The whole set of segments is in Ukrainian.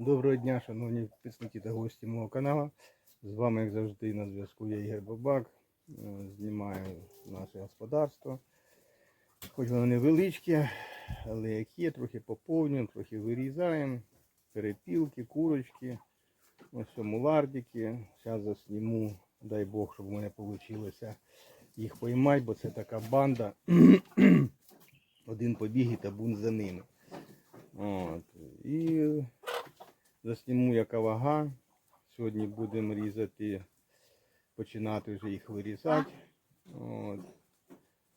Доброго дня, шановні підписники та гості мого каналу. З вами, як завжди, на зв'язку я Ігор Бабак. Е, Знімаю наше господарство. Хоч воно невеличке, але як є, трохи поповнюємо, трохи вирізаємо. Перепілки, курочки, ось мулардики. Зараз засніму, дай Бог, щоб у мене вийшло їх поймати, бо це така банда. Один побіг і табун за ними. От. І засніму яка вага. Сьогодні будемо різати, починати вже їх вирізати. От.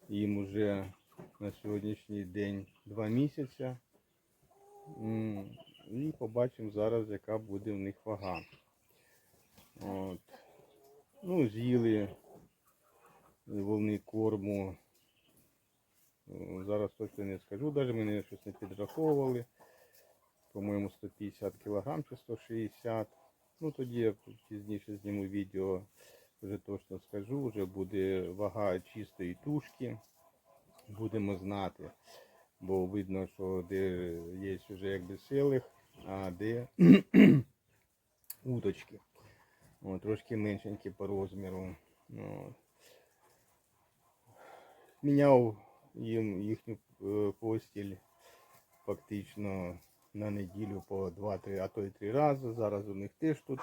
Їм вже на сьогоднішній день два місяці. І побачимо зараз, яка буде в них вага. От. Ну, з'їли волни корму. Зараз точно не скажу, навіть мене щось не підраховували по-моєму, 150 кг чи 160 Ну тоді я пізніше зніму відео, вже точно скажу, вже буде вага чистої тушки. Будемо знати. Бо видно, що де є вже якби селих, а де уточки. О, трошки меншенькі по розміру. От. Міняв їм їхню е, постіль фактично на неділю по 2-3, а то й 3 рази. Зараз у них теж тут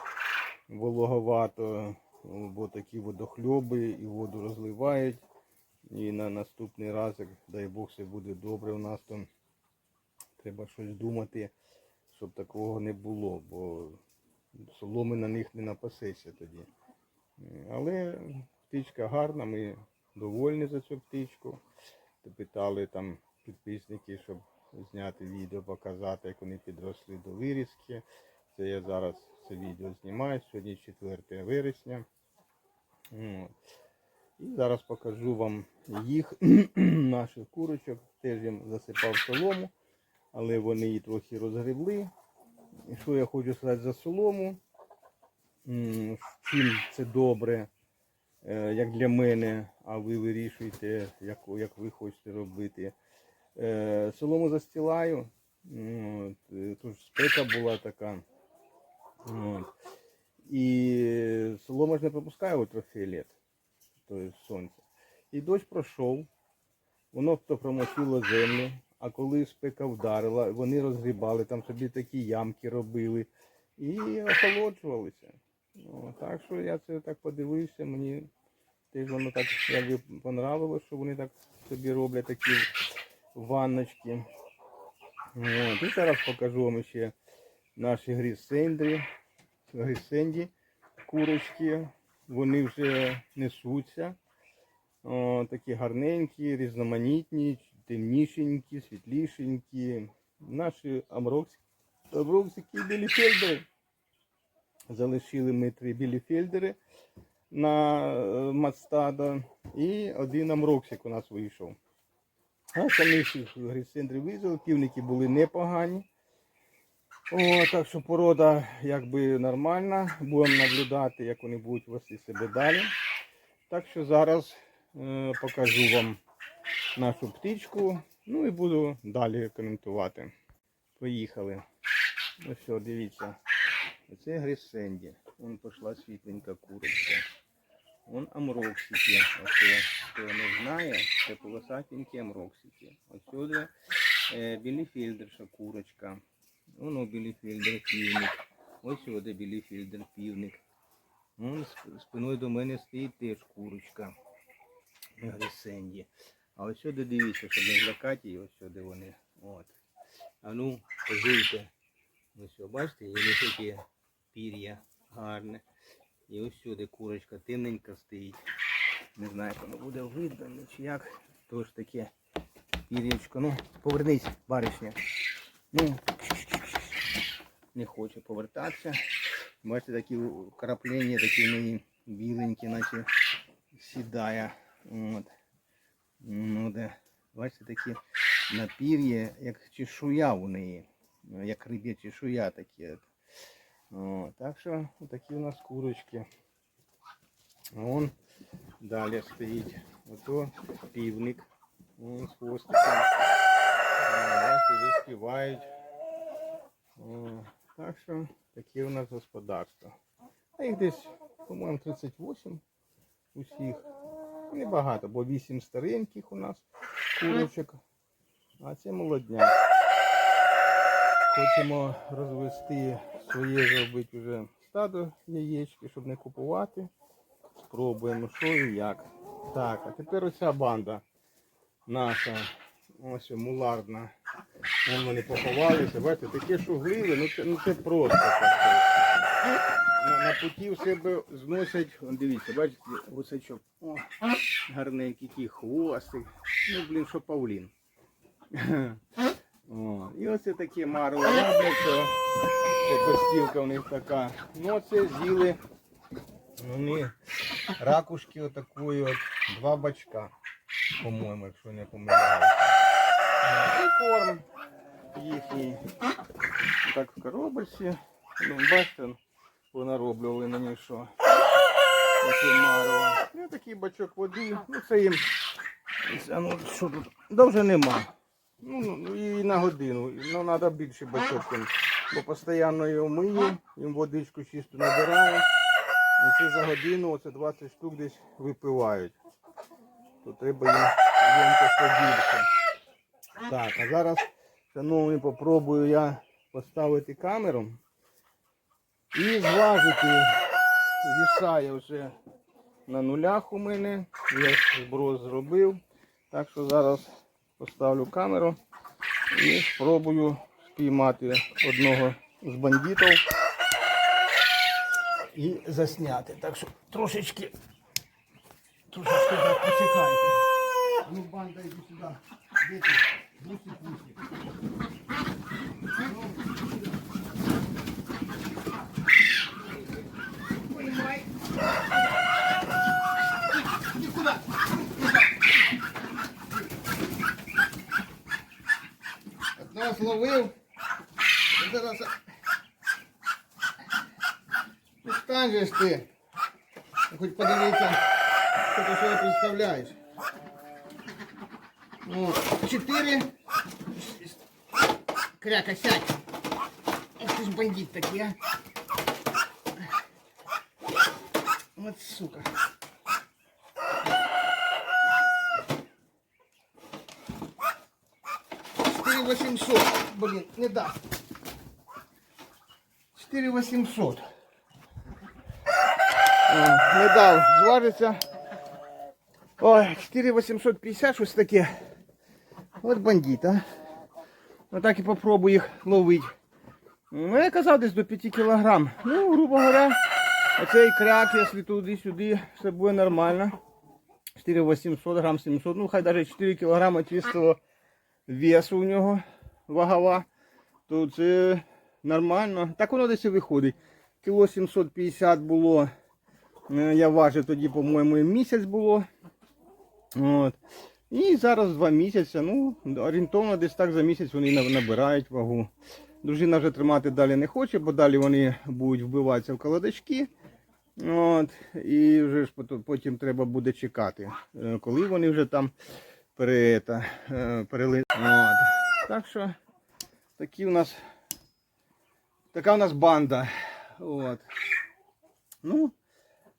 вологовато, бо такі водохльоби і воду розливають. І на наступний раз, як дай Бог, все буде добре у нас, то треба щось думати, щоб такого не було, бо соломи на них не напасеться тоді. Але птичка гарна, ми довольні за цю птичку. Питали там підписники, щоб зняти відео, показати, як вони підросли до вирізки. Це я зараз це відео знімаю. Сьогодні 4 вересня. І зараз покажу вам їх, наших курочок. Теж їм засипав солому, але вони її трохи розгребли. І що я хочу сказати за солому? Чим це добре, е, як для мене, а ви вирішуєте, як, як ви хочете робити. Е, Солому застилаю. От, е, Тож спека була така. От. І солома ж не пропускає ультрафіолет, тобто сонце. І дощ пройшов, воно то промочило землю, а коли спека вдарила, вони розгрібали, там собі такі ямки робили і охолоджувалися. О, так що я це так подивився, мені теж воно так якби понравилось, що вони так собі роблять такі ванночки. От. І зараз покажу вам ще наші грісендрі, грісенді, курочки. Вони вже несуться. О, такі гарненькі, різноманітні, темнішенькі, світлішенькі. Наші амроксики, амроксики біліфельдери. Залишили ми три біліфельдери на е, і один амроксик у нас вийшов. А самих грицендрів визили, півники були непогані. О, так що порода якби нормальна. Будемо наблюдати, як вони будуть вести себе далі. Так що зараз е, покажу вам нашу птичку. Ну і буду далі коментувати. Поїхали. Ну що, дивіться. Оце Грисенді. Вон пішла світленька курочка. Вон амроксики. Оце, хто не знає, це полосатенькі амроксики. Отсюди е, біліфільдерша курочка. Воно біліфільдер півник. Ось сюди біліфільдер півник. Вон спиною до мене стоїть теж курочка. Грисенді. А ось сюди дивіться, щоб не злякати її, ось сюди вони. От. А ну, позуйте. Ось, бачите, є такі пір'я гарне. І ось курочка темненька стоїть. Не знаю, воно буде видно, ну, чи як. Тож таке пір'ячко. Ну, повернись, баришня. Ну, не хоче повертатися. Бачите, такі краплення, такі неї біленькі, наче сідає. От. Ну, де. Бачите, такі напір'я, як чешуя у неї. Як риб'я чешуя такі. О, так що такі у нас курочки. Вон далі стоїть ото півник. Вон з хвостиком. Бачите, співають. Так що таке у нас господарство. А їх десь, по-моєму, 38 усіх. Небагато, бо 8 стареньких у нас курочок, а це молодняк. Хочемо розвести своє зробити вже стадо яєчки, щоб не купувати. Спробуємо, що і як. Так, а тепер оця банда наша, ось муларна. Вон вони поховалися, бачите, таке шугливе, ну це, ну це просто на, на путі в себе зносять, он дивіться, бачите, гусачок. О, гарненький такий хвостик. Ну, блін, що павлін. І оце такі марово робляться. Костілка у них така. Ну це з'їли. Вони ракушки отакої от, два бачка, по-моєму, якщо не помиляюсь. Е, І корм їхній. Так в коробочці. Ну, бачите, понароблювали мені що. Таке марево. Ну, такий бачок води. Ну, це їм. Ну, що тут? Да вже нема. Ну, ну, і на годину. Ну, треба більше бачок. Бо постійно його мию, їм водичку чисто набираю. І це за годину, оце 20 штук десь випивають. То треба їм побільше. Так, а зараз, шановні, попробую я поставити камеру і зважити. Вісає вже на нулях у мене. Я зброс зробив. Так що зараз поставлю камеру і спробую спіймати одного з бандитів і засняти. Так що трошечки, трошечки так почекайте. Ну, банда, йди сюди. Де ти? Бусик, бусик. Одного зловив. І Зараз... Ну, стань же ж ти. Ну, Хоч подивися, що ти собі представляєш. Ну, чотири. Кряка, сядь. Ах ти ж бандит такий, а. От сука. Четыре восемьсот. Блин, не даст. Четыре восемьсот. Не дав, зважиться. Ой, 4850, щось таке. От бандит, а. Отак і попробую їх ловити. Ну, я казав десь до 5 кілограм. Ну, грубо говоря, оцей крак, якщо туди-сюди, все буде нормально. 4800 грам 700, ну хай навіть 4 кілограма чистого весу у нього вагова, то це нормально. Так воно десь і виходить. Кіло 750 було. е, Я важив тоді, по-моєму, місяць було. От. І зараз два місяці. Ну, орієнтовно десь так за місяць вони набирають вагу. Дружина вже тримати далі не хоче, бо далі вони будуть вбиватися в колодочки. От, і вже ж потім треба буде чекати, е, коли вони вже там пере, е. Так що такі у нас така у нас банда. От. Ну,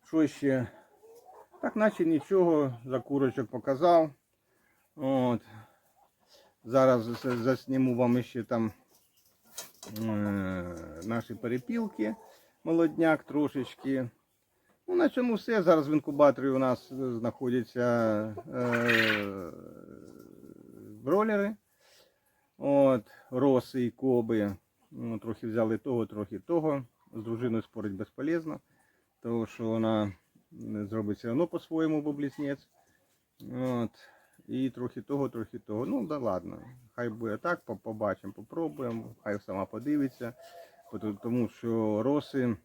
що ще? Так наче нічого, за курочок показав. От. Зараз засніму вам ще там е, наші перепілки, молодняк трошечки. Ну, на цьому все. Зараз в інкубаторі у нас е, знаходяться е, бролери. От, роси і коби. Ну, трохи взяли того, трохи того. З дружиною спорить безполезно, тому що вона зробить все одно по-своєму, бо близнець. От. І трохи того, трохи того. Ну, да ладно. Хай буде так, побачимо, попробуємо, хай сама подивиться. Тому що роси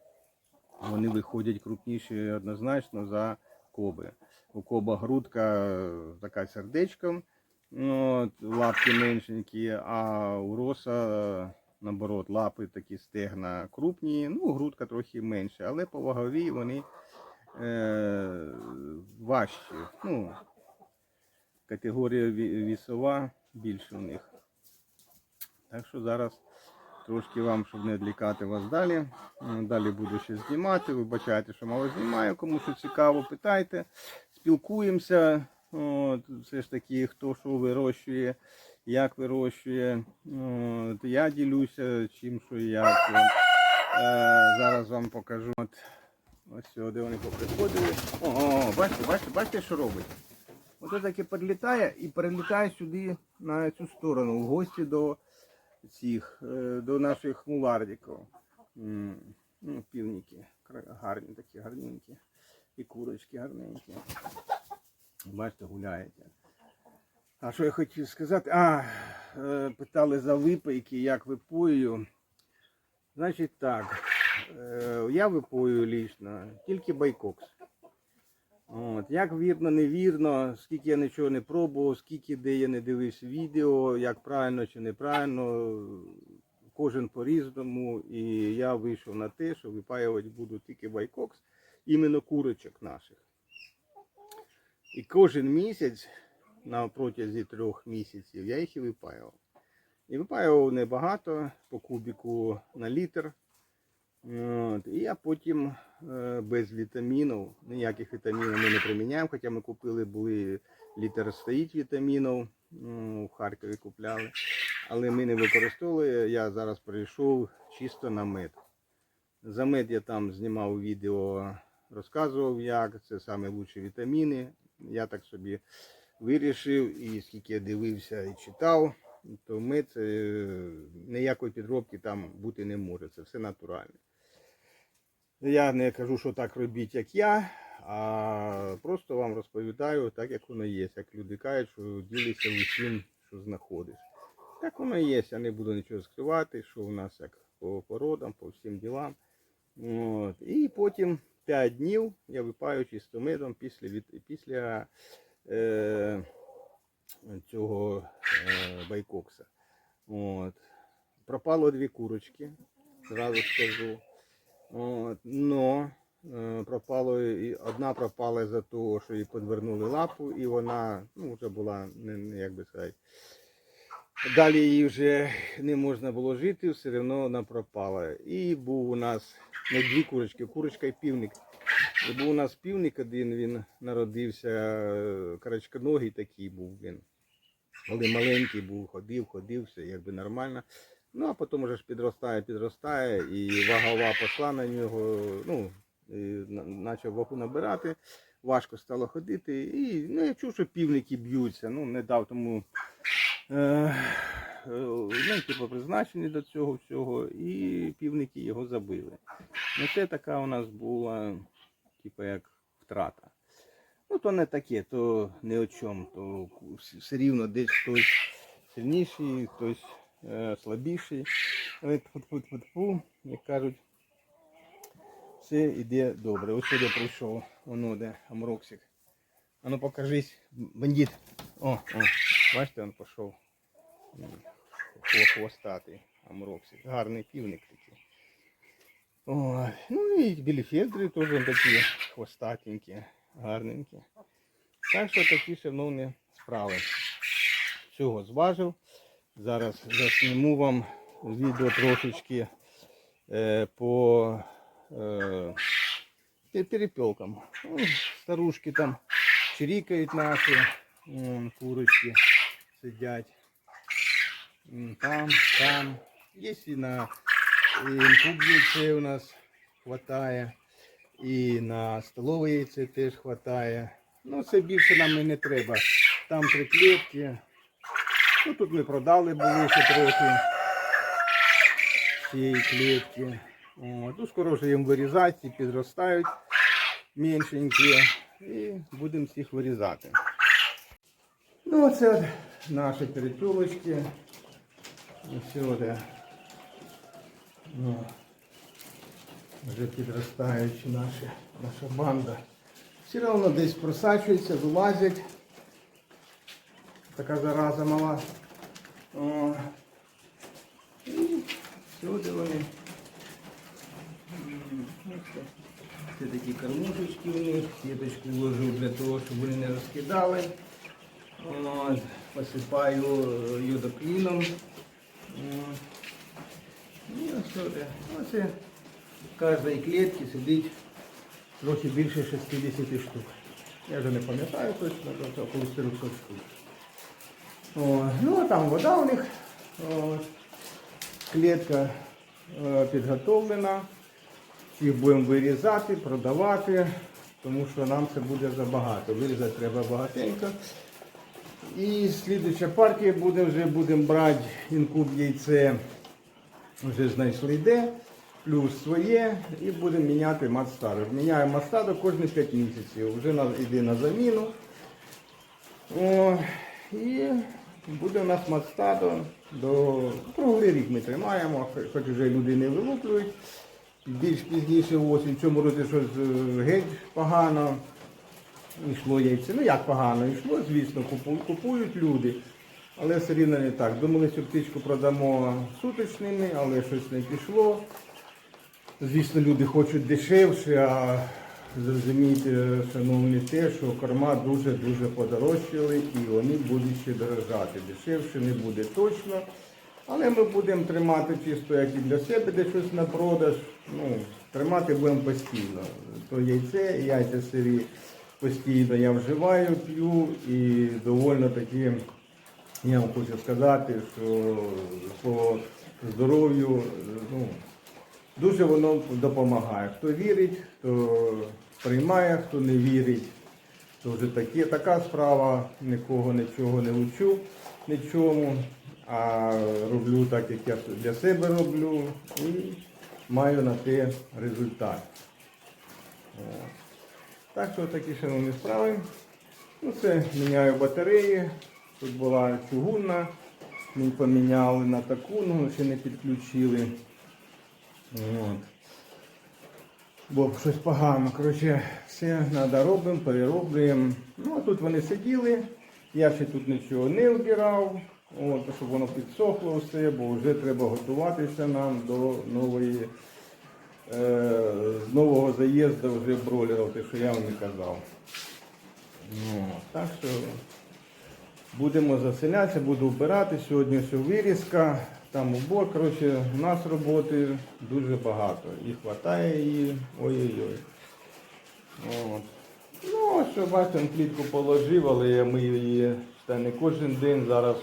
вони виходять крупніші однозначно за коби. У коба грудка е, така сердечком, ну, лапки меншенькі, а у роса е, наоборот лапи такі стегна крупні, ну, грудка трохи менша, але по ваговій вони е, важчі. Ну, категорія вісова більше у них. Так що зараз Трошки вам, щоб не відлікати вас далі. Далі буду ще знімати. Вибачайте, що мало знімаю. Кому що цікаво, питайте. Спілкуємося. От, все ж таки, хто що вирощує, як вирощує. От, я ділюся чим, що як. Е, зараз вам покажу. От, ось сюди вони поприходили. О, о, бачите, бачите, бачите, що робить? Ото таки підлітає і перелітає сюди на цю сторону, в гості до цих, е, до наших мулардиків. Ну, півніки. Гарні такі, гарненькі. І курочки гарненькі. Бачите, гуляєте. А що я хотів сказати? А, е, питали за випайки, як випою. Значить так, е, я випою лічно, тільки байкокс. От, як вірно, невірно, скільки я нічого не пробував, скільки де я не дивився відео, як правильно чи неправильно, кожен по-різному. І я вийшов на те, що випаювати буду тільки байкокс, іменно курочок наших. І кожен місяць, на протязі трьох місяців, я їх і випаював. І випаював небагато, по кубіку на літр. От, і я потім е, без вітамінів, ніяких вітамінів ми не приміняємо, хоча ми купили, були літр стоїть вітамінів, ну, в Харкові купляли. Але ми не використовували. Я зараз перейшов чисто на мед. За мед я там знімав відео, розказував, як це саме лучші вітаміни. Я так собі вирішив, і скільки я дивився і читав, то мед це ніякої підробки там бути не може. Це все натуральне. Я не кажу, що так робіть, як я, а просто вам розповідаю так, як воно є. Як люди кажуть, що ділися усім, що знаходиш. Так воно є, я не буду нічого скривати, що у нас як по породам, по всім ділам. От. І потім 5 днів я випаю чистомидом після, від, після е, цього е, байкокса. От. Пропало дві курочки, зразу скажу. От, но е, пропало, і одна пропала за того, що їй подвернули лапу, і вона ну, вже була, як би сказати, далі її вже не можна було жити, все одно вона пропала. І був у нас не дві курочки, курочка і півник. І був у нас півник один, він народився, е, карачконогий такий був він. Але маленький був, ходив, ходив, все якби нормально. Ну, а потім вже ж підростає, підростає, і вагова пішла на нього, ну, і почав вагу набирати, важко стало ходити. І ну, я чув, що півники б'ються, ну, не дав тому е, е, ну, типу, призначені до цього всього, і півники його забили. Ну, це така у нас була, типу, як втрата. Ну, то не таке, то не о чому, то все рівно десь хтось сильніший, хтось е, слабіший. Але тьфу-тьфу-тьфу-тьфу, як кажуть, все йде добре. Ось сюди прийшов, воно де Амроксик. А ну покажись, бандит. О, о, бачите, він пішов. Хвостатий Амроксик. Гарний півник такий. Ой, ну і біліфельдри теж такі хвостатенькі, гарненькі. Так що такі шановні справи. Всього зважив. Зараз засніму вам відео трошечки е, по е, пе- перепелкам. Ну, старушки там чирікають наші, вон, курочки сидять. Там, там. Є і на яйце у нас хватає. І на столове яйце теж хватає. Ну, це більше нам і не треба. Там три клітки. Ну, тут ми продали були ще трохи цієї клітки. От. Ну, скоро вже їм вирізати, підростають меншенькі. І будемо всіх вирізати. Ну, оце от наші перепілочки. Сюди. Ну, вже підростаючі наші, наша банда. Все одно десь просачуються, вилазять. Така зараза мала. О. І сюди вони. Ну, Це, такі кормушечки у них. Сіточку вложу для того, щоб вони не розкидали. От, посипаю йодокліном. І ось і в кожній клітці сидить трохи більше 60 штук. Я вже не пам'ятаю точно, це около 400 штук. О, ну а там вода у них. О, клітка е, підготовлена. Їх будемо вирізати, продавати, тому що нам це буде забагато. Вирізати треба багатенько. І слідуюча партія буде вже будемо брати інкуб яйце, вже знайшли де, плюс своє, і будемо міняти мат-стару. Міняємо мат-стару кожні 5 місяців. Вже йде на заміну. О, і буде у нас мат-стадо до круглий рік ми тримаємо, хоч вже люди не вилуплюють. Більш пізніше осінь, в цьому році щось геть погано. Йшло яйце. Ну як погано йшло, звісно, купують люди. Але все рівно не так. Думали, що птичку продамо суточними, але щось не пішло. Звісно, люди хочуть дешевше, а зрозумійте, шановні, те, що корма дуже-дуже подорожчали і вони будуть ще дорожати. Дешевше не буде точно. Але ми будемо тримати чисто як і для себе, де щось на продаж. Ну, тримати будемо постійно. То яйце, яйця сирі постійно я вживаю, п'ю і довольно таки, я вам хочу сказати, що по здоров'ю, ну, Дуже воно допомагає. Хто вірить, хто приймає, хто не вірить, то вже таке, така справа, нікого нічого не учу, нічому, а роблю так, як я для себе роблю і маю на те результат. Так що такі шановні справи. Ну, це міняю батареї. Тут була чугунна, ми поміняли на таку, ну ще не підключили. От. Бо щось погано. Коротше, все треба робимо, перероблюємо. Ну, а тут вони сиділи, я ще тут нічого не вбирав, от, щоб воно підсохло все, бо вже треба готуватися нам до нової, е, нового заїзду вже бройлерів, те, що я вам і казав. Ну, так що Будемо заселятися, буду вбирати. Сьогодні все вирізка, там убор. Коротше, у нас роботи дуже багато. І вистачає її. Ой-ой-ой. От. Ну, що бачите, он плітку положив, але я мию її та не кожен день. Зараз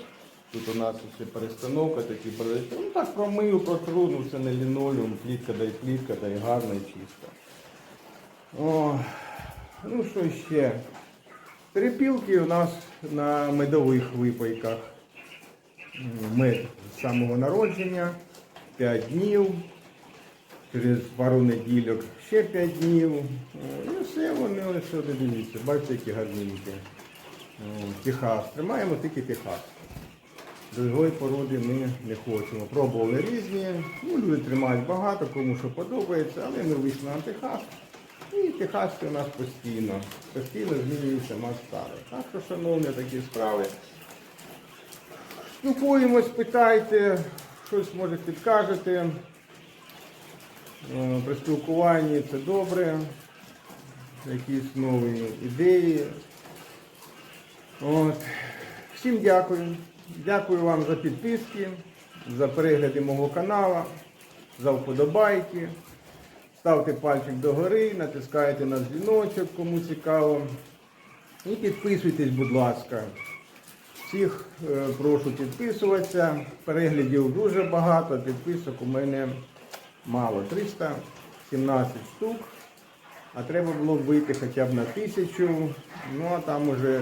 тут у нас ще перестановка, такі передачі. Ну так промию, протру, ну це не лінолеум, плітка да й плітка, да й гарна і чиста. О, ну що ще? Перепілки у нас на медових випайках. Мед з самого народження, 5 днів, через пару неділю ще 5 днів. І все вони ось дивіться, бачите, які гарненькі. Техас. Тримаємо тільки Техас. Другої породи ми не хочемо. Пробували різні. Ну, люди тримають багато, кому що подобається, але ми вийшли на Техас. І техасці у нас постійно. Постійно змінюється мастари. Так що, шановні, такі справи. Спілкуємось, питайте, щось може підкажете. Е, При спілкуванні це добре. Якісь нові ідеї. От. Всім дякую. Дякую вам за підписки, за перегляди мого каналу, за вподобайки. Ставте пальчик догори, натискайте на дзвіночок, кому цікаво. І підписуйтесь, будь ласка. Всіх е, прошу підписуватися. Переглядів дуже багато, підписок у мене мало. 317 штук. А треба було б вийти хоча б на тисячу. Ну а там уже,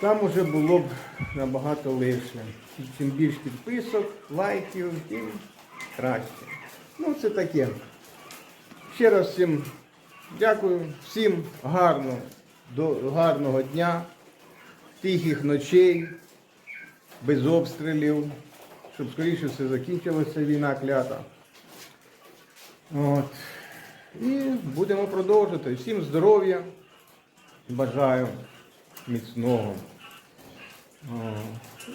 там уже було б набагато легше. Чим більше підписок, лайків, тим краще. Ну, це таке. Ще раз всім дякую, всім гарно, до, гарного дня, тихих ночей, без обстрілів, щоб скоріше все закінчилася війна клята. От. І будемо продовжувати. Всім здоров'я. Бажаю міцного.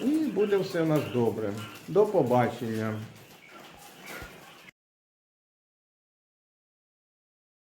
І буде все у нас добре. До побачення.